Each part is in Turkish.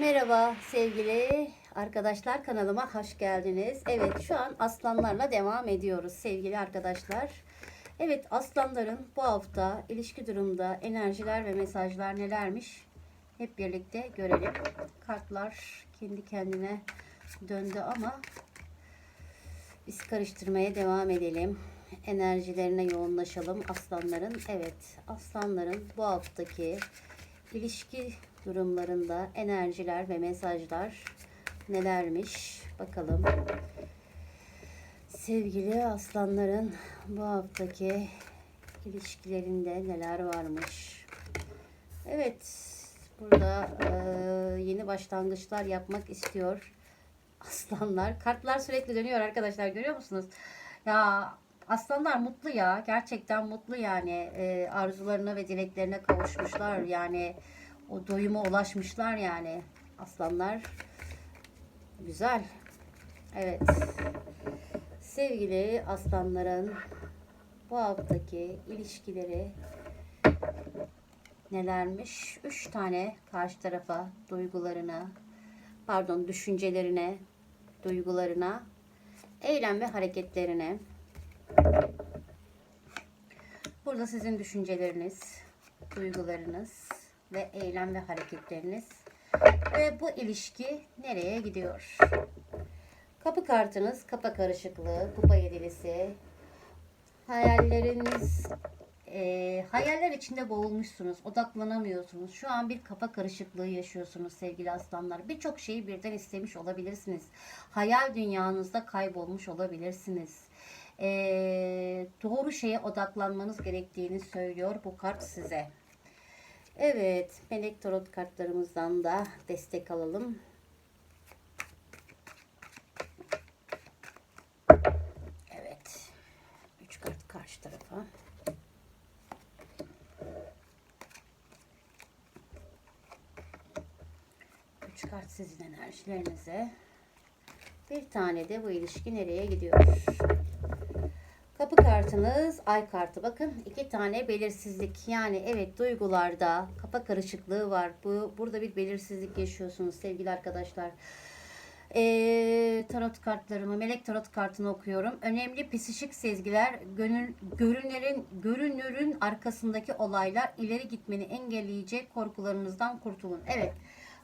Merhaba sevgili arkadaşlar kanalıma hoş geldiniz. Evet şu an aslanlarla devam ediyoruz sevgili arkadaşlar. Evet aslanların bu hafta ilişki durumda enerjiler ve mesajlar nelermiş hep birlikte görelim. Kartlar kendi kendine döndü ama biz karıştırmaya devam edelim. Enerjilerine yoğunlaşalım aslanların. Evet aslanların bu haftaki ilişki durumlarında enerjiler ve mesajlar nelermiş bakalım. Sevgili aslanların bu haftaki ilişkilerinde neler varmış. Evet burada eee, yeni başlangıçlar yapmak istiyor aslanlar. Kartlar sürekli dönüyor arkadaşlar görüyor musunuz? Ya aslanlar mutlu ya. Gerçekten mutlu yani. Ee, arzularına ve dileklerine kavuşmuşlar. Yani o doyuma ulaşmışlar yani. Aslanlar güzel. Evet. Sevgili aslanların bu haftaki ilişkileri nelermiş? Üç tane karşı tarafa duygularına, pardon düşüncelerine, duygularına, eylem ve hareketlerine. Burada sizin düşünceleriniz, duygularınız ve eylem ve hareketleriniz ve bu ilişki nereye gidiyor? Kapı kartınız, kafa karışıklığı, kupa yedilisi, hayalleriniz, e, hayaller içinde boğulmuşsunuz, odaklanamıyorsunuz. Şu an bir kafa karışıklığı yaşıyorsunuz sevgili aslanlar. Birçok şeyi birden istemiş olabilirsiniz. Hayal dünyanızda kaybolmuş olabilirsiniz. E, doğru şeye odaklanmanız gerektiğini söylüyor bu kart size. Evet, melek tarot kartlarımızdan da destek alalım. Evet. Üç kart karşı tarafa. Üç kart sizin enerjilerinize. Bir tane de bu ilişki nereye gidiyor? Kapı kartınız ay kartı. Bakın iki tane belirsizlik. Yani evet duygularda kafa karışıklığı var. Bu burada bir belirsizlik yaşıyorsunuz sevgili arkadaşlar. Ee, tarot kartlarımı, melek tarot kartını okuyorum. Önemli psişik sezgiler, gönül, görünürün, görünürün arkasındaki olaylar ileri gitmeni engelleyecek korkularınızdan kurtulun. Evet,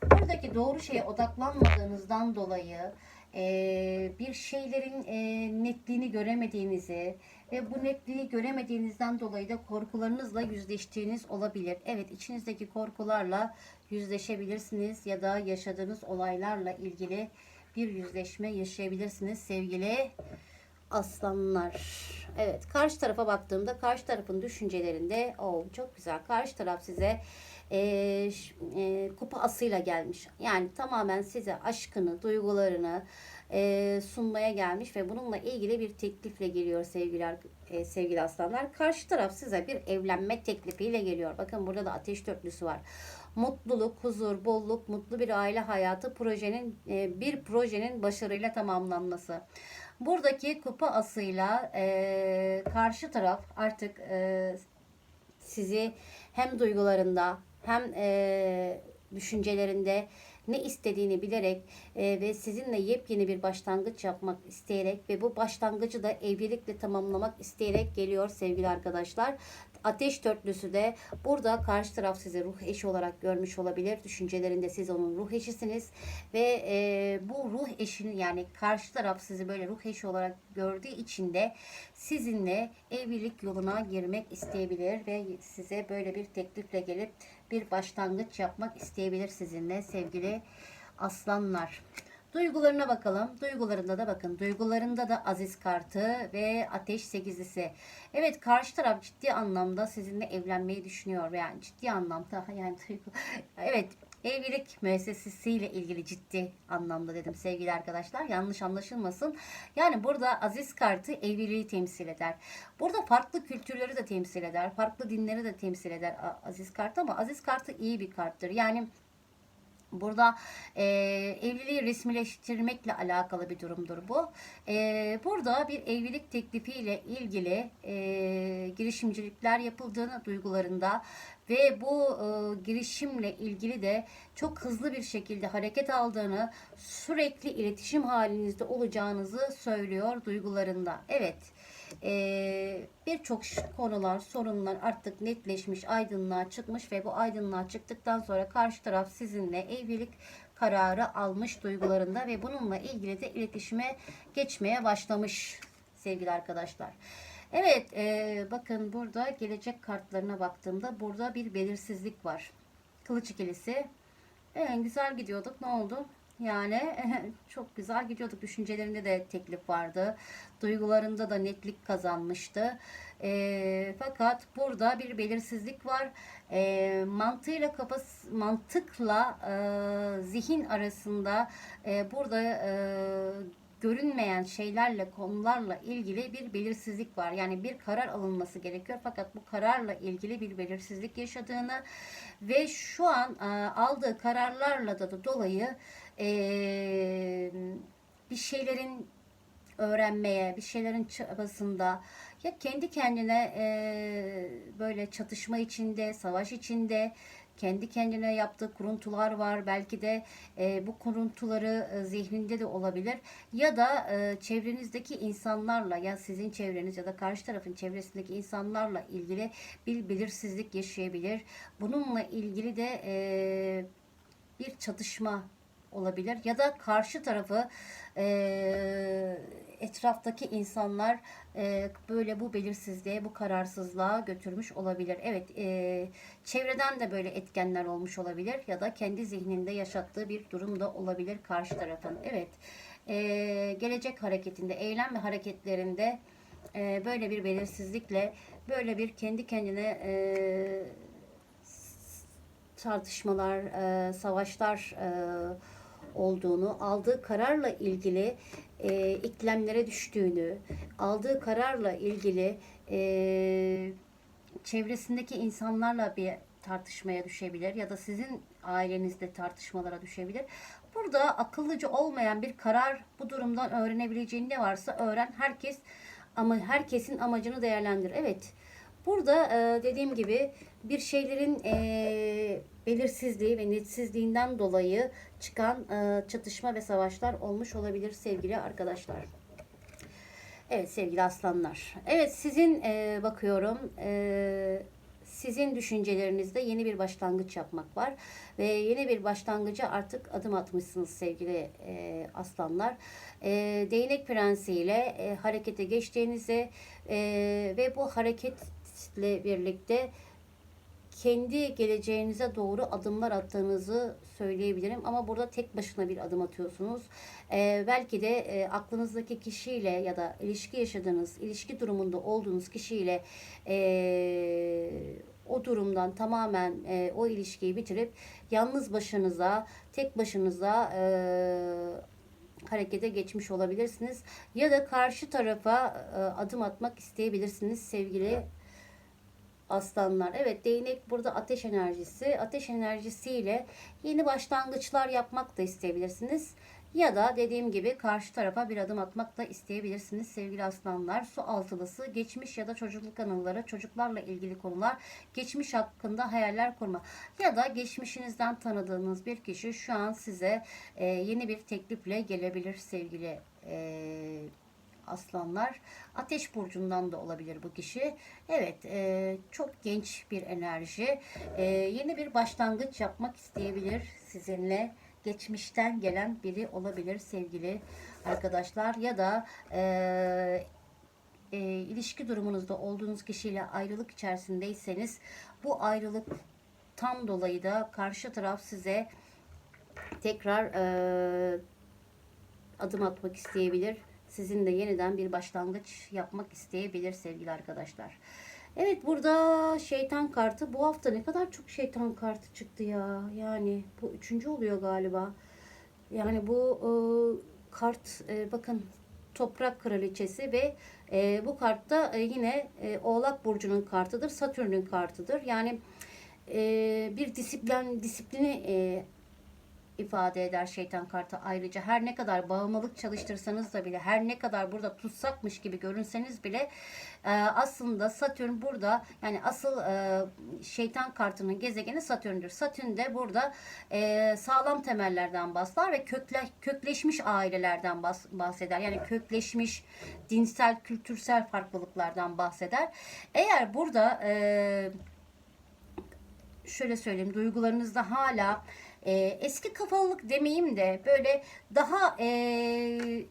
buradaki doğru şeye odaklanmadığınızdan dolayı e, bir şeylerin e, netliğini göremediğinizi ve bu netliği göremediğinizden dolayı da korkularınızla yüzleştiğiniz olabilir. Evet, içinizdeki korkularla yüzleşebilirsiniz ya da yaşadığınız olaylarla ilgili bir yüzleşme yaşayabilirsiniz sevgili aslanlar. Evet karşı tarafa baktığımda karşı tarafın düşüncelerinde o çok güzel. Karşı taraf size e, e, kupa asıyla gelmiş. Yani tamamen size aşkını, duygularını e, sunmaya gelmiş ve bununla ilgili bir teklifle geliyor sevgili ar- e, sevgili aslanlar. Karşı taraf size bir evlenme teklifiyle geliyor. Bakın burada da ateş dörtlüsü var mutluluk, huzur, bolluk, mutlu bir aile hayatı projenin e, bir projenin başarıyla tamamlanması. Buradaki kupa asıyla e, karşı taraf artık e, sizi hem duygularında hem e, düşüncelerinde ne istediğini bilerek e, ve sizinle yepyeni bir başlangıç yapmak isteyerek ve bu başlangıcı da evlilikle tamamlamak isteyerek geliyor sevgili arkadaşlar. Ateş dörtlüsü de burada karşı taraf sizi ruh eşi olarak görmüş olabilir. Düşüncelerinde siz onun ruh eşisiniz ve e, bu ruh eşinin yani karşı taraf sizi böyle ruh eşi olarak gördüğü için de sizinle evlilik yoluna girmek isteyebilir ve size böyle bir teklifle gelip bir başlangıç yapmak isteyebilir sizinle sevgili aslanlar. Duygularına bakalım. Duygularında da bakın. Duygularında da aziz kartı ve ateş sekizlisi. Evet karşı taraf ciddi anlamda sizinle evlenmeyi düşünüyor. Yani ciddi anlamda yani duygu. Evet evlilik müessesesiyle ilgili ciddi anlamda dedim sevgili arkadaşlar. Yanlış anlaşılmasın. Yani burada aziz kartı evliliği temsil eder. Burada farklı kültürleri de temsil eder. Farklı dinleri de temsil eder aziz kartı ama aziz kartı iyi bir karttır. Yani Burada e, evliliği resmileştirmekle alakalı bir durumdur bu. E, burada bir evlilik teklifiyle ilgili e, girişimcilikler yapıldığını duygularında ve bu e, girişimle ilgili de çok hızlı bir şekilde hareket aldığını, sürekli iletişim halinizde olacağınızı söylüyor duygularında. Evet. E, birçok konular, sorunlar artık netleşmiş, aydınlığa çıkmış ve bu aydınlığa çıktıktan sonra karşı taraf sizinle evlilik kararı almış duygularında ve bununla ilgili de iletişime geçmeye başlamış sevgili arkadaşlar. Evet e, bakın burada gelecek kartlarına baktığımda burada bir belirsizlik var. Kılıç ikilisi. Evet, güzel gidiyorduk. Ne oldu? Yani çok güzel gidiyorduk. Düşüncelerinde de teklif vardı. Duygularında da netlik kazanmıştı. E, fakat burada bir belirsizlik var. E, mantığıyla kafası, mantıkla e, zihin arasında e, burada e, görünmeyen şeylerle, konularla ilgili bir belirsizlik var. Yani bir karar alınması gerekiyor fakat bu kararla ilgili bir belirsizlik yaşadığını ve şu an e, aldığı kararlarla da, dolayı e, bir şeylerin öğrenmeye, bir şeylerin çabasında ya kendi kendine e, böyle çatışma içinde, savaş içinde kendi kendine yaptığı kuruntular var. Belki de e, bu kuruntuları e, zihninde de olabilir. Ya da e, çevrenizdeki insanlarla ya sizin çevreniz ya da karşı tarafın çevresindeki insanlarla ilgili bir belirsizlik yaşayabilir. Bununla ilgili de e, bir çatışma olabilir ya da karşı tarafı e, etraftaki insanlar e, böyle bu belirsizliğe, bu kararsızlığa götürmüş olabilir. Evet, e, çevreden de böyle etkenler olmuş olabilir ya da kendi zihninde yaşattığı bir durum da olabilir karşı tarafın. Evet, e, gelecek hareketinde, eylem ve hareketlerinde e, böyle bir belirsizlikle, böyle bir kendi kendine e, tartışmalar, e, savaşlar e, olduğunu, aldığı kararla ilgili e, iklemlere düştüğünü, aldığı kararla ilgili e, çevresindeki insanlarla bir tartışmaya düşebilir ya da sizin ailenizde tartışmalara düşebilir. Burada akıllıca olmayan bir karar bu durumdan öğrenebileceğin ne varsa öğren. Herkes ama herkesin amacını değerlendir. Evet. Burada e, dediğim gibi bir şeylerin e, belirsizliği ve netsizliğinden dolayı çıkan e, çatışma ve savaşlar olmuş olabilir sevgili arkadaşlar. Evet sevgili aslanlar. Evet sizin e, bakıyorum e, sizin düşüncelerinizde yeni bir başlangıç yapmak var ve yeni bir başlangıca artık adım atmışsınız sevgili e, aslanlar. E, değnek prensiyle e, harekete geçtiğinizi e, ve bu hareketle birlikte kendi geleceğinize doğru adımlar attığınızı söyleyebilirim. Ama burada tek başına bir adım atıyorsunuz. Ee, belki de e, aklınızdaki kişiyle ya da ilişki yaşadığınız, ilişki durumunda olduğunuz kişiyle e, o durumdan tamamen e, o ilişkiyi bitirip yalnız başınıza, tek başınıza e, harekete geçmiş olabilirsiniz. Ya da karşı tarafa e, adım atmak isteyebilirsiniz sevgili aslanlar. Evet değnek burada ateş enerjisi. Ateş enerjisiyle yeni başlangıçlar yapmak da isteyebilirsiniz. Ya da dediğim gibi karşı tarafa bir adım atmak da isteyebilirsiniz sevgili aslanlar. Su altılısı, geçmiş ya da çocukluk anıları, çocuklarla ilgili konular, geçmiş hakkında hayaller kurma. Ya da geçmişinizden tanıdığınız bir kişi şu an size e, yeni bir teklifle gelebilir sevgili e, aslanlar. Ateş burcundan da olabilir bu kişi. Evet e, çok genç bir enerji. E, yeni bir başlangıç yapmak isteyebilir sizinle. Geçmişten gelen biri olabilir sevgili arkadaşlar. Ya da e, e, ilişki durumunuzda olduğunuz kişiyle ayrılık içerisindeyseniz bu ayrılık tam dolayı da karşı taraf size tekrar e, adım atmak isteyebilir. Sizin de yeniden bir başlangıç yapmak isteyebilir sevgili arkadaşlar. Evet burada şeytan kartı. Bu hafta ne kadar çok şeytan kartı çıktı ya. Yani bu üçüncü oluyor galiba. Yani bu e, kart e, bakın toprak kraliçesi ve e, bu kartta e, yine e, Oğlak burcunun kartıdır. Satürn'ün kartıdır. Yani e, bir disiplin disiplini e, ifade eder şeytan kartı ayrıca her ne kadar bağımlılık çalıştırsanız da bile her ne kadar burada tutsakmış gibi görünseniz bile e, aslında Satürn burada yani asıl e, şeytan kartının gezegeni Satürn'dür. Satürn de burada e, sağlam temellerden bahseder ve kökle, kökleşmiş ailelerden bahs- bahseder. Yani kökleşmiş dinsel, kültürsel farklılıklardan bahseder. Eğer burada e, şöyle söyleyeyim duygularınızda hala e, eski kafalılık demeyeyim de böyle daha e,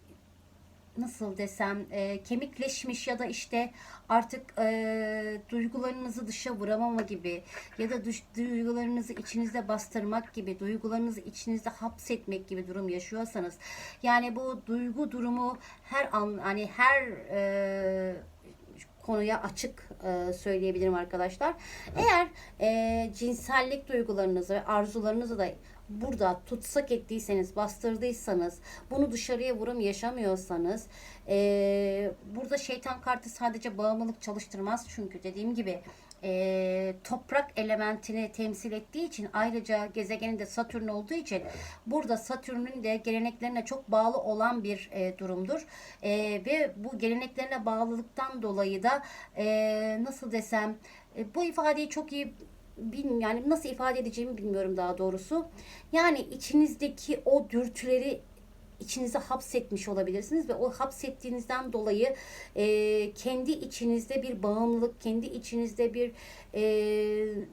nasıl desem e, kemikleşmiş ya da işte artık e, duygularınızı dışa vuramama gibi ya da düş- duygularınızı içinizde bastırmak gibi duygularınızı içinizde hapsetmek gibi durum yaşıyorsanız yani bu duygu durumu her an hani her e, konuya açık e, söyleyebilirim arkadaşlar. Eğer e, cinsellik duygularınızı ve arzularınızı da burada tutsak ettiyseniz, bastırdıysanız, bunu dışarıya vurum yaşamıyorsanız, e, burada şeytan kartı sadece bağımlılık çalıştırmaz. Çünkü dediğim gibi e, toprak elementini temsil ettiği için ayrıca gezegenin de Satürn olduğu için burada Satürn'ün de geleneklerine çok bağlı olan bir e, durumdur. E, ve bu geleneklerine bağlılıktan dolayı da e, nasıl desem e, bu ifadeyi çok iyi bilmiyorum yani nasıl ifade edeceğimi bilmiyorum daha doğrusu. Yani içinizdeki o dürtüleri içinize hapsetmiş olabilirsiniz ve o hapsettiğinizden dolayı e, kendi içinizde bir bağımlılık, kendi içinizde bir e,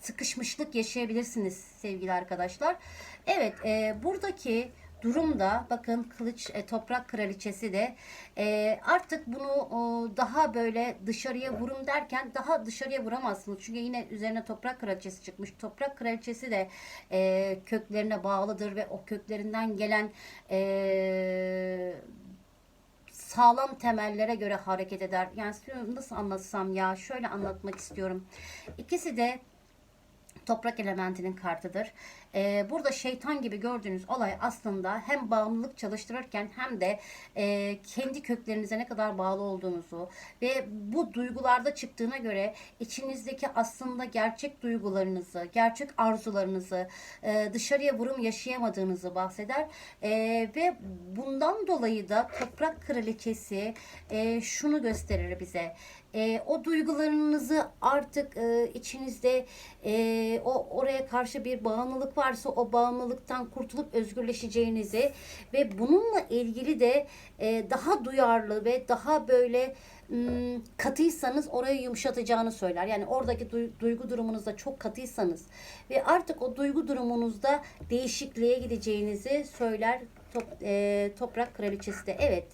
sıkışmışlık yaşayabilirsiniz sevgili arkadaşlar. Evet, e, buradaki durumda bakın kılıç e, toprak kraliçesi de e, artık bunu o, daha böyle dışarıya vurum derken daha dışarıya vuramazsınız. Çünkü yine üzerine toprak kraliçesi çıkmış. Toprak kraliçesi de e, köklerine bağlıdır ve o köklerinden gelen e, sağlam temellere göre hareket eder. Yani nasıl anlatsam ya şöyle anlatmak istiyorum. İkisi de toprak elementinin kartıdır. Ee, burada şeytan gibi gördüğünüz olay aslında hem bağımlılık çalıştırırken hem de e, kendi köklerinize ne kadar bağlı olduğunuzu ve bu duygularda çıktığına göre içinizdeki aslında gerçek duygularınızı, gerçek arzularınızı e, dışarıya vurum yaşayamadığınızı bahseder. E, ve bundan dolayı da toprak kraliçesi e, şunu gösterir bize e, o duygularınızı artık e, içinizde e, o oraya karşı bir bağımlılık varsa o bağımlılıktan kurtulup özgürleşeceğinizi ve bununla ilgili de e, daha duyarlı ve daha böyle katıysanız orayı yumuşatacağını söyler. Yani oradaki duy- duygu durumunuzda çok katıysanız ve artık o duygu durumunuzda değişikliğe gideceğinizi söyler top, e, toprak kraliçesi de. Evet.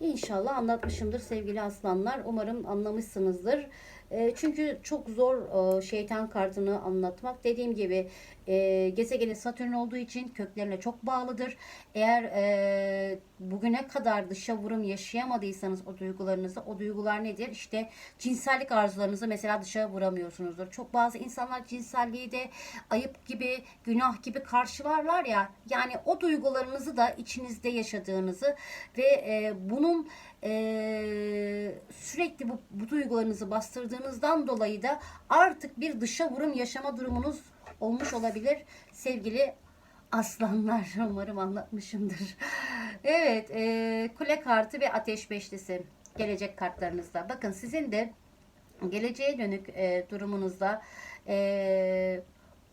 İnşallah anlatmışımdır sevgili aslanlar. Umarım anlamışsınızdır. E, çünkü çok zor e, şeytan kartını anlatmak. Dediğim gibi e, gezegeni Satürn olduğu için köklerine çok bağlıdır. Eğer e, bugüne kadar dışa vurum yaşayamadıysanız o duygularınızı, o duygular nedir? İşte cinsellik arzularınızı mesela dışa vuramıyorsunuzdur. Çok bazı insanlar cinselliği de ayıp gibi, günah gibi karşılarlar ya. Yani o duygularınızı da içinizde yaşadığınızı ve e, bunun e, sürekli bu, bu duygularınızı bastırdığınızdan dolayı da artık bir dışa vurum yaşama durumunuz olmuş olabilir sevgili aslanlar. Umarım anlatmışımdır. Evet, e, kule kartı ve ateş beşlisi gelecek kartlarınızda. Bakın sizin de geleceğe dönük e, durumunuzda e,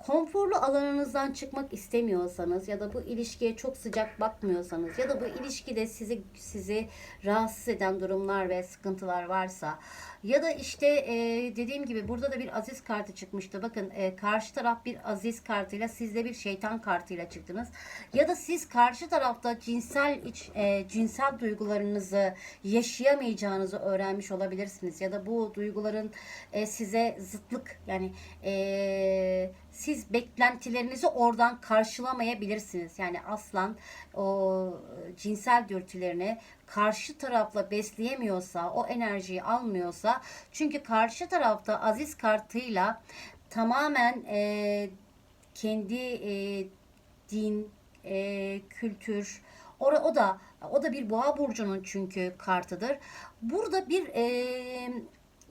konforlu alanınızdan çıkmak istemiyorsanız ya da bu ilişkiye çok sıcak bakmıyorsanız ya da bu ilişkide sizi sizi rahatsız eden durumlar ve sıkıntılar varsa ya da işte e, dediğim gibi burada da bir aziz kartı çıkmıştı. Bakın e, karşı taraf bir aziz kartıyla siz de bir şeytan kartıyla çıktınız. Ya da siz karşı tarafta cinsel iç, e, cinsel duygularınızı yaşayamayacağınızı öğrenmiş olabilirsiniz. Ya da bu duyguların e, size zıtlık yani e, siz beklentilerinizi oradan karşılamayabilirsiniz. Yani aslan o cinsel dürtülerini karşı tarafla besleyemiyorsa, o enerjiyi almıyorsa çünkü karşı tarafta aziz kartıyla tamamen e, kendi e, din, e, kültür, o, o da o da bir boğa burcunun çünkü kartıdır. Burada bir e,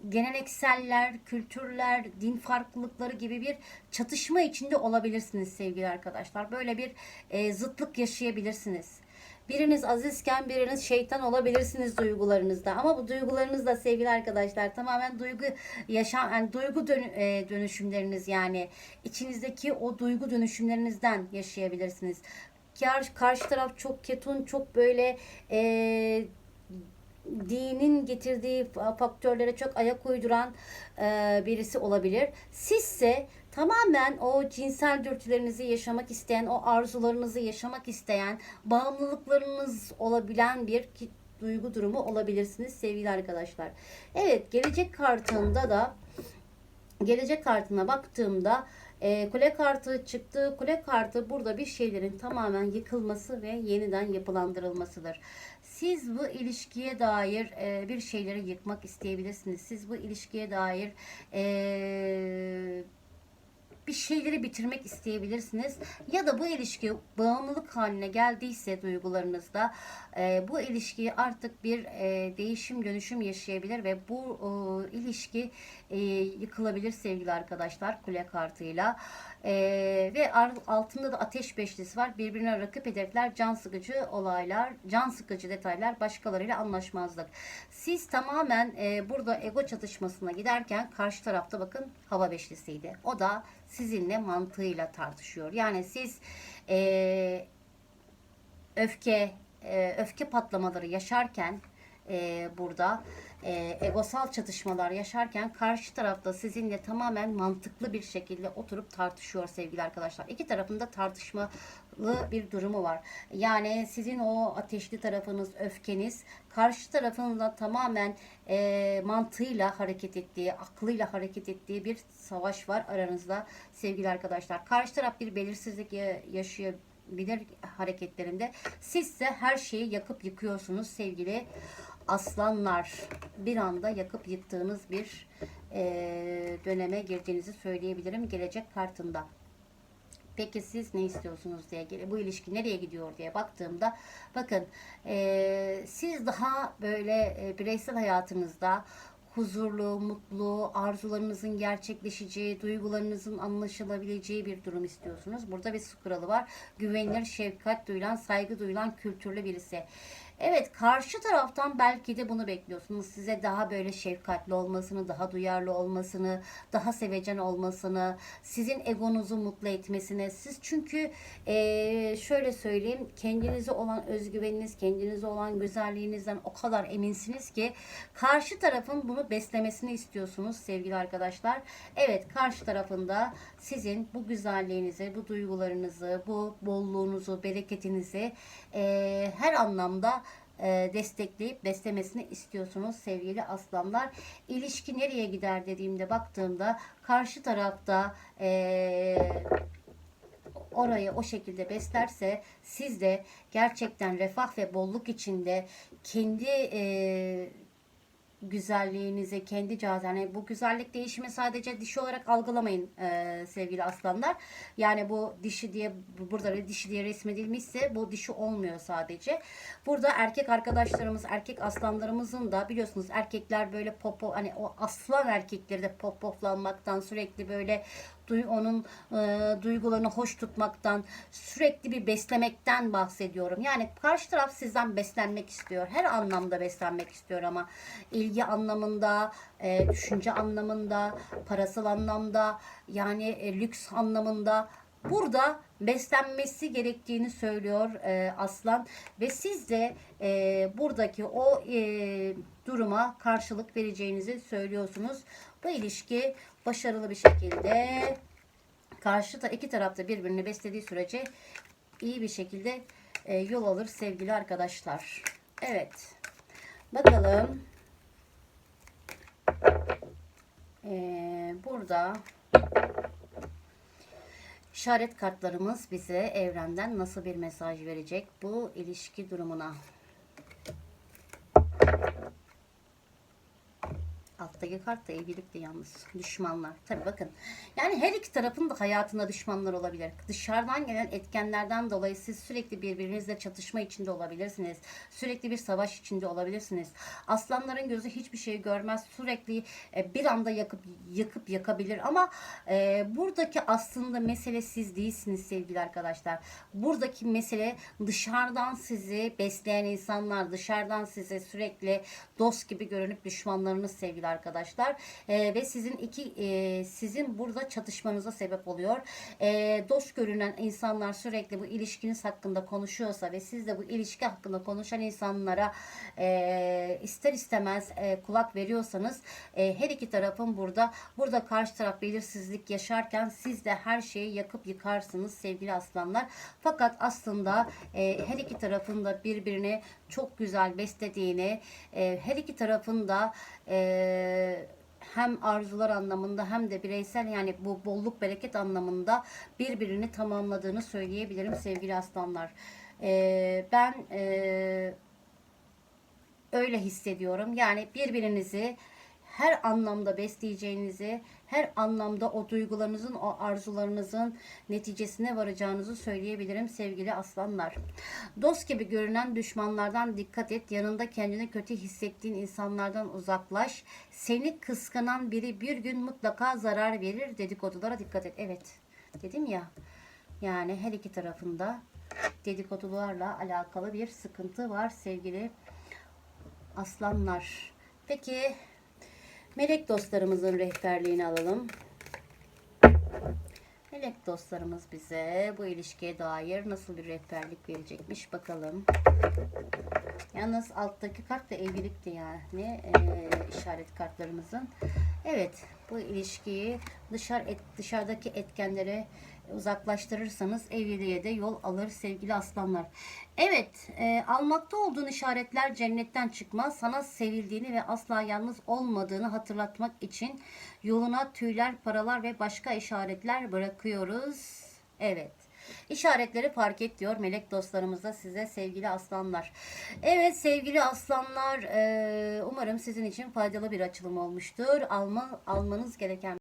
gelenekseller, kültürler, din farklılıkları gibi bir çatışma içinde olabilirsiniz sevgili arkadaşlar. Böyle bir e, zıtlık yaşayabilirsiniz. Biriniz azizken biriniz şeytan olabilirsiniz duygularınızda. Ama bu duygularınız da sevgili arkadaşlar tamamen duygu yaşam yani duygu dön- e, dönüşümleriniz yani içinizdeki o duygu dönüşümlerinizden yaşayabilirsiniz. Kar, karşı taraf çok ketun, çok böyle e, dinin getirdiği faktörlere çok ayak uyduran e, birisi olabilir. Sizse tamamen o cinsel dürtülerinizi yaşamak isteyen, o arzularınızı yaşamak isteyen, bağımlılıklarınız olabilen bir duygu durumu olabilirsiniz sevgili arkadaşlar. Evet, gelecek kartında da gelecek kartına baktığımda e, kule kartı çıktı. Kule kartı burada bir şeylerin tamamen yıkılması ve yeniden yapılandırılmasıdır. Siz bu ilişkiye dair e, bir şeyleri yıkmak isteyebilirsiniz. Siz bu ilişkiye dair e, bir şeyleri bitirmek isteyebilirsiniz. Ya da bu ilişki bağımlılık haline geldiyse duygularınızda e, bu ilişkiyi artık bir e, değişim dönüşüm yaşayabilir ve bu e, ilişki e, yıkılabilir sevgili arkadaşlar kule kartıyla. E, ve altında da ateş beşlisi var. Birbirine rakip hedefler, can sıkıcı olaylar, can sıkıcı detaylar, başkalarıyla anlaşmazlık. Siz tamamen e, burada ego çatışmasına giderken karşı tarafta bakın hava beşlisiydi. O da sizinle mantığıyla tartışıyor. Yani siz e, öfke e, öfke patlamaları yaşarken e, burada e, egosal çatışmalar yaşarken karşı tarafta sizinle tamamen mantıklı bir şekilde oturup tartışıyor sevgili arkadaşlar. İki tarafında tartışmalı bir durumu var. Yani sizin o ateşli tarafınız, öfkeniz karşı tarafın da tamamen e, mantığıyla hareket ettiği, aklıyla hareket ettiği bir savaş var aranızda sevgili arkadaşlar. Karşı taraf bir belirsizlik ya- yaşıyor bilir hareketlerinde. Sizse her şeyi yakıp yıkıyorsunuz sevgili aslanlar. Bir anda yakıp yıktığınız bir eee, döneme girdiğinizi söyleyebilirim gelecek kartında. Peki siz ne istiyorsunuz diye bu ilişki nereye gidiyor diye baktığımda bakın eee, siz daha böyle e, bireysel hayatınızda huzurlu, mutlu, arzularınızın gerçekleşeceği, duygularınızın anlaşılabileceği bir durum istiyorsunuz. Burada bir su kralı var. Güvenilir, şefkat duyulan, saygı duyulan, kültürlü birisi. Evet karşı taraftan belki de bunu bekliyorsunuz. Size daha böyle şefkatli olmasını, daha duyarlı olmasını, daha sevecen olmasını, sizin egonuzu mutlu etmesini. Siz çünkü eee, şöyle söyleyeyim kendinize olan özgüveniniz, kendinize olan güzelliğinizden o kadar eminsiniz ki karşı tarafın bunu beslemesini istiyorsunuz sevgili arkadaşlar. Evet karşı tarafında sizin bu güzelliğinizi, bu duygularınızı, bu bolluğunuzu, bereketinizi eee, her anlamda e, destekleyip beslemesini istiyorsunuz sevgili aslanlar. İlişki nereye gider dediğimde baktığımda karşı tarafta e, orayı o şekilde beslerse siz de gerçekten refah ve bolluk içinde kendi e, güzelliğinizi, kendi caz yani bu güzellik değişimi sadece dişi olarak algılamayın e, sevgili aslanlar. Yani bu dişi diye burada dişi diye resmedilmişse bu dişi olmuyor sadece. Burada erkek arkadaşlarımız, erkek aslanlarımızın da biliyorsunuz erkekler böyle popo hani o aslan erkekleri de pop poplanmaktan sürekli böyle onun e, duygularını hoş tutmaktan, sürekli bir beslemekten bahsediyorum. Yani karşı taraf sizden beslenmek istiyor. Her anlamda beslenmek istiyor ama ilgi anlamında, e, düşünce anlamında, parasal anlamda, yani e, lüks anlamında burada beslenmesi gerektiğini söylüyor aslan ve siz de buradaki o duruma karşılık vereceğinizi söylüyorsunuz. Bu ilişki başarılı bir şekilde karşı ta iki tarafta birbirini beslediği sürece iyi bir şekilde e, yol alır sevgili arkadaşlar. Evet. Bakalım. Ee, burada işaret kartlarımız bize evrenden nasıl bir mesaj verecek bu ilişki durumuna. Alttaki kart da evlilikti yalnız. Düşmanlar. Tabii bakın. Yani her iki tarafın da hayatında düşmanlar olabilir. Dışarıdan gelen etkenlerden dolayı siz sürekli birbirinizle çatışma içinde olabilirsiniz. Sürekli bir savaş içinde olabilirsiniz. Aslanların gözü hiçbir şey görmez. Sürekli e, bir anda yakıp yakıp yakabilir ama e, buradaki aslında mesele siz değilsiniz sevgili arkadaşlar. Buradaki mesele dışarıdan sizi besleyen insanlar, dışarıdan size sürekli dost gibi görünüp düşmanlarınız sevgili arkadaşlar. E, ve sizin iki e, sizin burada çatışmanıza sebep oluyor. E, dost görünen insanlar sürekli bu ilişkiniz hakkında konuşuyorsa ve siz de bu ilişki hakkında konuşan insanlara e, ister istemez e, kulak veriyorsanız e, her iki tarafın burada burada karşı taraf belirsizlik yaşarken siz de her şeyi yakıp yıkarsınız sevgili aslanlar. Fakat aslında e, her iki tarafın da birbirini çok güzel beslediğini, e, her iki tarafın da e, hem arzular anlamında hem de bireysel yani bu bolluk bereket anlamında birbirini tamamladığını söyleyebilirim sevgili aslanlar. E, ben e, öyle hissediyorum. Yani birbirinizi her anlamda besleyeceğinizi, her anlamda o duygularınızın, o arzularınızın neticesine varacağınızı söyleyebilirim sevgili aslanlar. Dost gibi görünen düşmanlardan dikkat et. Yanında kendini kötü hissettiğin insanlardan uzaklaş. Seni kıskanan biri bir gün mutlaka zarar verir. Dedikodulara dikkat et. Evet. Dedim ya. Yani her iki tarafında dedikodularla alakalı bir sıkıntı var sevgili aslanlar. Peki melek dostlarımızın rehberliğini alalım. Melek dostlarımız bize bu ilişkiye dair nasıl bir rehberlik verecekmiş bakalım. Yalnız alttaki kart da evlilikti yani e, işaret kartlarımızın. Evet bu ilişkiyi dışarı et, dışarıdaki etkenlere uzaklaştırırsanız evliliğe de yol alır sevgili aslanlar. Evet e, almakta olduğun işaretler cennetten çıkma sana sevildiğini ve asla yalnız olmadığını hatırlatmak için yoluna tüyler, paralar ve başka işaretler bırakıyoruz. Evet. İşaretleri fark et diyor melek dostlarımız da size sevgili aslanlar. Evet sevgili aslanlar umarım sizin için faydalı bir açılım olmuştur. Alma, almanız gereken